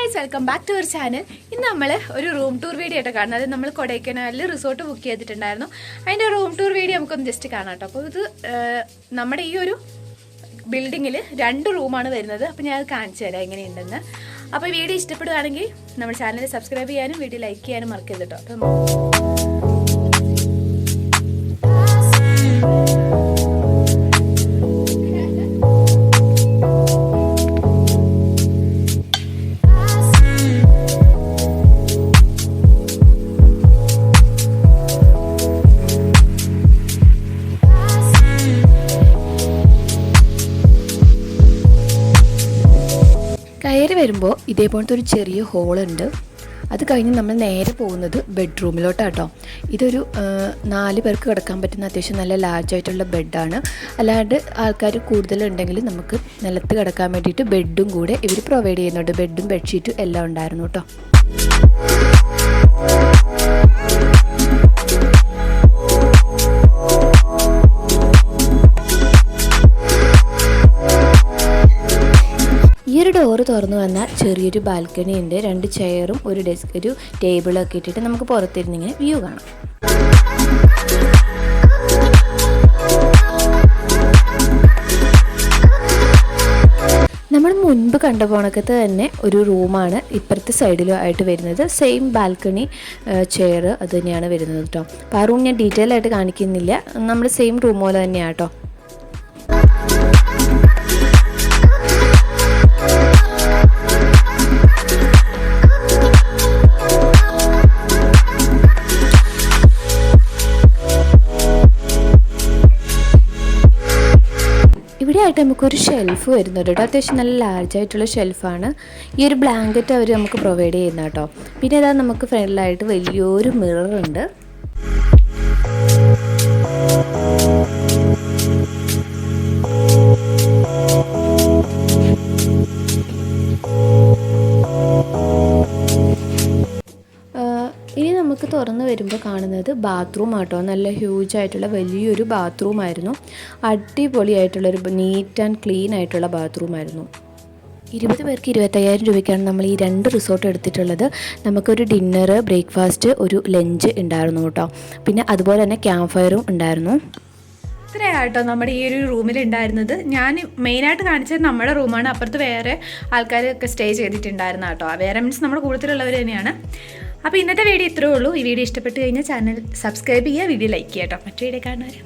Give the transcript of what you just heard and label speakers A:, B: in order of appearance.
A: Guys welcome back to our channel ഇന്ന് നമ്മൾ ഒരു റൂം ടൂർ വീഡിയോ ആയിട്ട് കാണുന്നത്. നമ്മൾ കൊടൈക്കനാലിൽ റിസോർട്ട് ബുക്ക് ചെയ്തിട്ടുണ്ടായിരുന്നു. അതിന്റെ റൂം ടൂർ വീഡിയോ നമുക്കൊന്ന് ജസ്റ്റ് കാണാം കേട്ടോ. അപ്പോൾ ഇത് നമ്മുടെ ഈ ഒരു ബിൽഡിങ്ങിൽ രണ്ട് റൂമാണ് വരുന്നത്. അപ്പോൾ ഞാൻ അത് കാണിച്ചു തരാം എങ്ങനെയുണ്ടെന്ന്. അപ്പോൾ വീഡിയോ ഇഷ്ടപ്പെടുകയാണെങ്കിൽ നമ്മുടെ ചാനൽ സബ്സ്ക്രൈബ് ചെയ്യാനും വീഡിയോ ലൈക്ക് ചെയ്യാനും മറക്കരുത് കേട്ടോ. അപ്പം
B: കയറി വരുമ്പോൾ ഇതേപോലത്തെ ഒരു ചെറിയ ഹോളുണ്ട്. അത് കഴിഞ്ഞ് നമ്മൾ നേരെ പോകുന്നത് ബെഡ്റൂമിലോട്ടാട്ടോ. ഇതൊരു നാല് പേർക്ക് കിടക്കാൻ പറ്റുന്ന അത്യാവശ്യം നല്ല ലാർജ് ആയിട്ടുള്ള ബെഡാണ്. അല്ലാണ്ട് ആൾക്കാർ കൂടുതലുണ്ടെങ്കിൽ നമുക്ക് നിലത്ത് കിടക്കാൻ വേണ്ടിയിട്ട് ബെഡും കൂടെ ഇവർ പ്രൊവൈഡ് ചെയ്യുന്നുണ്ട്. ബെഡും ബെഡ്ഷീറ്റും എല്ലാം ഉണ്ടായിരുന്നു കേട്ടോ ഒരു ഡോറ് തുറന്നു വന്നാൽ ചെറിയൊരു ബാൽക്കണി ഉണ്ട്. രണ്ട് ചെയറും ഒരു ഡെസ്ക് ഒരു ടേബിളും ഒക്കെ ഇട്ടിട്ട് നമുക്ക് പുറത്തിരുന്ന് ഇങ്ങനെ വ്യൂ കാണാം. നമ്മൾ മുൻപ് കണ്ട പോണക്കത്ത് തന്നെ ഒരു റൂമാണ് ഇപ്പുറത്തെ സൈഡിലും ആയിട്ട് വരുന്നത്. സെയിം ബാൽക്കണി ചെയർ അത് തന്നെയാണ് വരുന്നത് കേട്ടോ അപ്പോൾ ആ റൂം ഞാൻ ഡീറ്റെയിൽ ആയിട്ട് കാണിക്കുന്നില്ല. നമ്മൾ സെയിം റൂം പോലെ തന്നെയാണ് കേട്ടോ ഇവിടെ ആയിട്ട് നമുക്കൊരു ഷെൽഫ് വരുന്നുണ്ട് കേട്ടോ. അത്യാവശ്യം നല്ല ലാർജ് ആയിട്ടുള്ള ഷെൽഫാണ് ഈ ഒരു ബ്ലാങ്കറ്റ് അവർ നമുക്ക് പ്രൊവൈഡ് ചെയ്യുന്ന കേട്ടോ. പിന്നെ ഇതാ നമുക്ക് ഫ്രണ്ടിലായിട്ട് വലിയൊരു മിറർ നമുക്ക് തുറന്ന് വരുമ്പോൾ കാണുന്നത് ബാത്റൂം ആട്ടോ. നല്ല ഹ്യൂജ് ആയിട്ടുള്ള വലിയൊരു ബാത്റൂം ആയിരുന്നു. അടിപൊളിയായിട്ടുള്ളൊരു നീറ്റ് ആൻഡ് ക്ലീൻ ആയിട്ടുള്ള ബാത്റൂം ആയിരുന്നു. ഇരുപത് പേർക്ക് ഇരുപത്തയ്യായിരം രൂപയ്ക്കാണ് നമ്മൾ ഈ രണ്ട് റിസോർട്ട് എടുത്തിട്ടുള്ളത്. നമുക്കൊരു ഡിന്നർ ബ്രേക്ക്ഫാസ്റ്റ് ഒരു ലഞ്ച് ഉണ്ടായിരുന്നു കേട്ടോ. പിന്നെ അതുപോലെ തന്നെ ക്യാമ്പ് ഫയറും ഉണ്ടായിരുന്നു.
A: ഇത്രയാട്ടോ നമ്മുടെ ഈ ഒരു റൂമിൽ ഉണ്ടായിരുന്നത്. ഞാൻ മെയിനായിട്ട് കാണിച്ചത് നമ്മുടെ റൂമാണ് അപ്പുറത്ത് വേറെ ആൾക്കാരൊക്കെ സ്റ്റേ ചെയ്തിട്ടുണ്ടായിരുന്ന കേട്ടോ വേറെ മീൻസ് നമ്മുടെ കൂടുതലുള്ളവർ തന്നെയാണ്. അപ്പോൾ ഇന്നത്തെ വീഡിയോ ഇത്രയേ ഉള്ളൂ. ഈ വീഡിയോ ഇഷ്ടപ്പെട്ട് കഴിഞ്ഞാൽ ചാനൽ സബ്സ്ക്രൈബ് ചെയ്യുക വീഡിയോ ലൈക്ക് ചെയ്യാം കേട്ടോ. മറ്റു വീഡിയോ കാണുന്നവരെ.